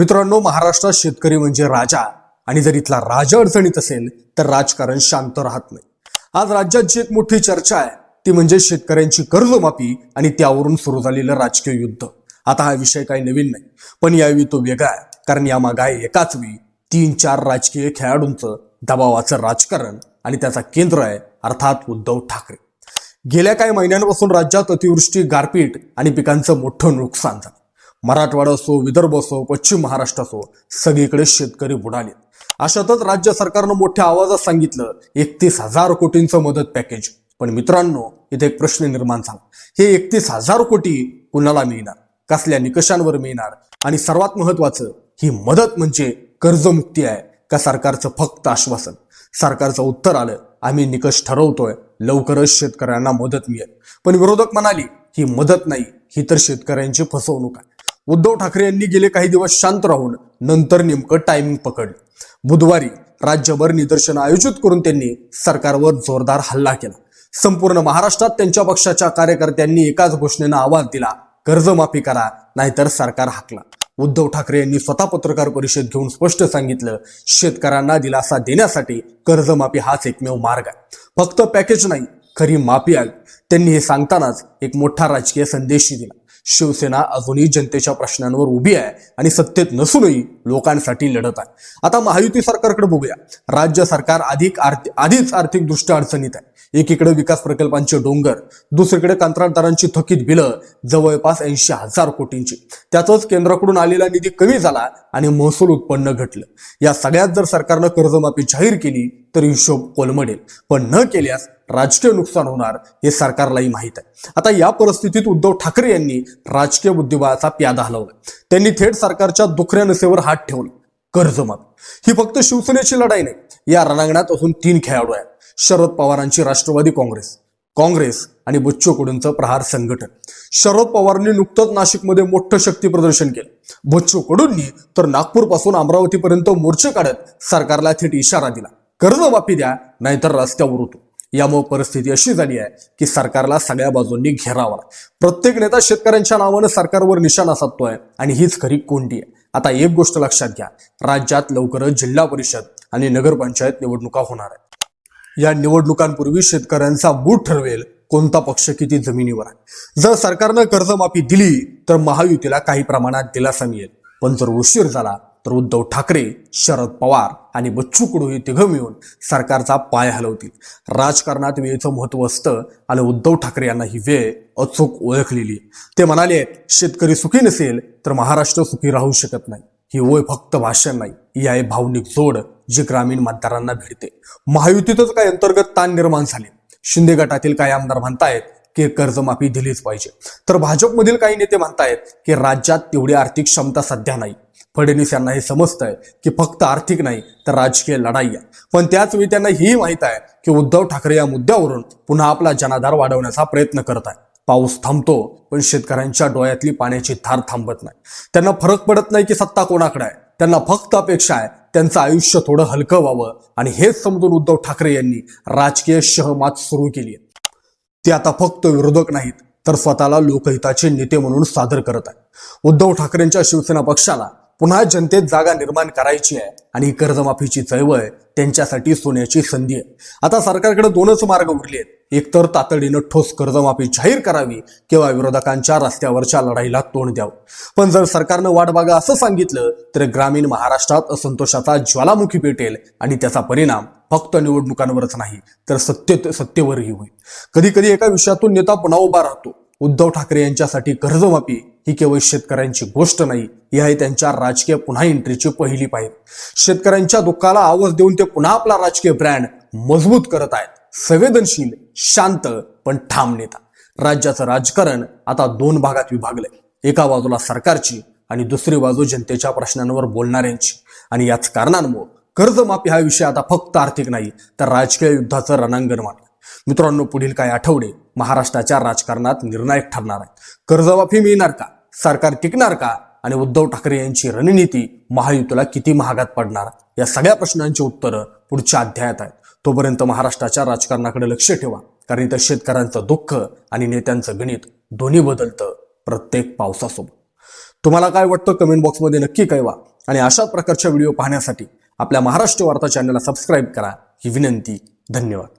मित्रांनो महाराष्ट्रात शेतकरी म्हणजे राजा. आणि जर इथला राजा अडचणीत असेल तर राजकारण शांत राहत नाही. आज राज्यात जी एक मोठी चर्चा आहे ती म्हणजे शेतकऱ्यांची कर्जमाफी आणि त्यावरून सुरू झालेलं राजकीय युद्ध. आता हा विषय काही नवीन नाही पण यावेळी तो वेगळा आहे. कारण यामागे आहे एकाच वेळी तीन चार राजकीय खेळाडूंचं दबावाचं राजकारण आणि त्याचा केंद्र आहे अर्थात उद्धव ठाकरे. गेल्या काही महिन्यांपासून राज्यात अतिवृष्टी गारपीट आणि पिकांचं मोठं नुकसान झालं. मराठवाडा असो विदर्भ असो पश्चिम महाराष्ट्र असो सगळीकडे शेतकरी बुडाले. अशातच राज्य सरकारनं मोठ्या आवाजात सांगितलं एकतीस हजार कोटींचं मदत पॅकेज. पण मित्रांनो इथे एक प्रश्न निर्माण झाला. हे एकतीस हजार कोटी कुणाला मिळणार? कसल्या निकषांवर मिळणार? आणि सर्वात महत्वाचं ही मदत म्हणजे कर्जमुक्ती आहे का सरकारचं फक्त आश्वासन? सरकारचं उत्तर आलं आम्ही निकष ठरवतोय लवकरच शेतकऱ्यांना मदत मिळेल. पण विरोधक म्हणाले ही मदत नाही ही तर शेतकऱ्यांची फसवणूक आहे. उद्धव ठाकरे यांनी गेले काही दिवस शांत राहून नंतर नेमकं टायमिंग पकडलं. बुधवारी राज्यभर निदर्शनं आयोजित करून त्यांनी सरकारवर जोरदार हल्ला केला. संपूर्ण महाराष्ट्रात त्यांच्या पक्षाच्या कार्यकर्त्यांनी एकाच घोषणेनं आवाज दिला कर्जमाफी करा नाहीतर सरकार हाकला. उद्धव ठाकरे यांनी स्वतः पत्रकार परिषद घेऊन स्पष्ट सांगितलं शेतकऱ्यांना दिलासा देण्यासाठी कर्जमाफी हाच एकमेव मार्ग आहे. फक्त पॅकेज नाही खरी माफी आली त्यांनी हे सांगतानाच एक मोठा राजकीय संदेशही दिला. शिवसेना अजूनही जनतेच्या प्रश्नांवर उभी आहे आणि सत्तेत नसूनही लोकांसाठी लढत आहे. आता महायुती सरकारकडे बघूया. राज्य सरकार अधिक आर्थिक आधीच आर्थिकदृष्ट्या अडचणीत आहे. एकीकडे विकास प्रकल्पांचे डोंगर दुसरीकडे कंत्राटदारांची थकीत बिलं जवळपास ऐंशी हजार कोटींची. त्यातच केंद्राकडून आलेला निधी कमी झाला आणि महसूल उत्पन्न घटलं. या सगळ्यात जर सरकारनं कर्जमाफी जाहीर केली तर हिशोब कोलमडेल. पण न केल्यास राजकीय नुकसान होणार हे सरकारलाही माहीत आहे. आता या परिस्थितीत उद्धव ठाकरे यांनी राजकीय बुद्धिबळाचा प्यादा हलवला. त्यांनी थेट सरकारच्या दुखऱ्या नसेवर हात ठेवला. कर्जमाफी. ही फक्त शिवसेनेची लढाई नाही या रणांगणात अजून तीन खेळाडू आहेत. शरद पवारांची राष्ट्रवादी काँग्रेस काँग्रेस आणि बच्चू कडूंचं प्रहार संघटन. शरद पवारांनी नुकतंच नाशिकमध्ये मोठं शक्ती प्रदर्शन केलं. बच्चू कडूंनी तर नागपूरपासून अमरावतीपर्यंत मोर्चे काढत सरकारला थेट इशारा दिला. कर्जमाफी द्या नाहीतर रस्त्यावर होतो यामुळे परिस्थिती अशी झाली आहे की सरकारला सगळ्या बाजूंनी घेरावा. प्रत्येक नेता शेतकऱ्यांच्या नावानं सरकारवर निशाणा साधतोय आणि हीच खरी कोंडी आहे. आता एक गोष्ट लक्षात घ्या. राज्यात लवकरच जिल्हा परिषद आणि नगरपंचायत निवडणुका होणार आहेत. या निवडणुकांपूर्वी शेतकऱ्यांचा बूट ठरवेल कोणता पक्ष किती जमिनीवर आहे. जर सरकारनं कर्जमाफी दिली तर महायुतीला काही प्रमाणात दिलासा मिळेल. पण जर उशीर झाला तर उद्धव ठाकरे शरद पवार आणि बच्चू कडू हे तिघं मिळून सरकारचा पाय हलवतील. राजकारणात वेळेचं महत्त्व असतं आणि उद्धव ठाकरे यांना ही वेळ अचूक ओळखलेली आहे. ते म्हणाले शेतकरी सुखी नसेल तर महाराष्ट्र सुखी राहू शकत नाही. ही वय फक्त भाषण नाही. ही आहे भावनिक जोड जी ग्रामीण मतदारांना भिडते. महायुतीतच काय अंतर्गत ताण निर्माण झाले. शिंदे गटातील काही आमदार म्हणतायत की कर्जमाफी दिलीच पाहिजे. तर भाजपमधील काही नेते म्हणतायत की राज्यात तेवढी आर्थिक क्षमता सध्या नाही. फडणवीस यांना हे समजतंय की फक्त आर्थिक नाही तर राजकीय लढाई आहे. पण त्याच वेळी त्यांना हेही माहीत आहे की उद्धव ठाकरे या मुद्द्यावरून पुन्हा आपला जनाधार वाढवण्याचा प्रयत्न करत आहे. पाऊस थांबतो पण शेतकऱ्यांच्या डोळ्यातली पाण्याची धार थांबत नाही. त्यांना फरक पडत नाही की सत्ता कोणाकडे आहे. त्यांना फक्त अपेक्षा आहे त्यांचं आयुष्य थोडं हलकं व्हावं. आणि हेच समजून उद्धव ठाकरे यांनी राजकीय शहमात सुरू केली आहे. ते आता फक्त विरोधक नाहीत तर स्वतःला लोकहिताचे नेते म्हणून सादर करत आहे उद्धव ठाकरेंच्या शिवसेना पक्षाला पुन्हा जनतेत जागा निर्माण करायची आहे आणि कर्जमाफीची चळवळ त्यांच्यासाठी सोन्याची संधी आहे. आता सरकारकडे दोनच मार्ग उरले आहेत. एकतर तातडीनं ठोस कर्जमाफी जाहीर करावी किंवा विरोधकांच्या रस्त्यावरच्या लढाईला तोंड द्यावं. पण जर सरकारनं वाट बघा असं सांगितलं तर ग्रामीण महाराष्ट्रात असंतोषाचा ज्वालामुखी पेटेल आणि त्याचा परिणाम फक्त निवडणुकांवरच नाही तर सत्तेत सत्तेवरही होईल. कधी कधी एका विषयातून नेता पुन्हा उभा राहतो. उद्धव ठाकरे यांच्यासाठी कर्जमाफी ही केवळ शेतकऱ्यांची गोष्ट नाही ही आहे त्यांच्या राजकीय पुन्हा एंट्रीची पहिली पाहिजे शेतकऱ्यांच्या दुःखाला आवाज देऊन ते पुन्हा आपला राजकीय ब्रँड मजबूत करत आहेत. संवेदनशील शांत पण ठाम नेता. राज्याचं राजकारण आता दोन भागात विभागलंय. एका बाजूला सरकारची आणि दुसरी बाजू जनतेच्या प्रश्नांवर बोलणाऱ्यांची. आणि याच कारणांमुळे कर्जमाफी हा विषय आता फक्त आर्थिक नाही तर राजकीय युद्धाचं रणांगण मानलं. मित्रांनो पुढील काही आठवडे महाराष्ट्राच्या राजकारणात निर्णायक ठरणार आहेत. कर्जमाफी मिळणार का? सरकार टिकणार का? आणि उद्धव ठाकरे यांची रणनीती महायुतीला किती महागात पडणार? या सगळ्या प्रश्नांची उत्तरं पुढच्या अध्यायात आहेत. तोपर्यंत महाराष्ट्राच्या राजकारणाकडे लक्ष ठेवा. कारण इथं शेतकऱ्यांचं दुःख आणि नेत्यांचं गणित दोन्ही बदलतं प्रत्येक पावसासोबत. तुम्हाला काय वाटतं कमेंट बॉक्समध्ये नक्की कळवा. आणि अशा प्रकारच्या व्हिडिओ पाहण्यासाठी आपल्या महाराष्ट्र वार्ता चॅनलला सबस्क्राईब करा. ही विनंती. धन्यवाद.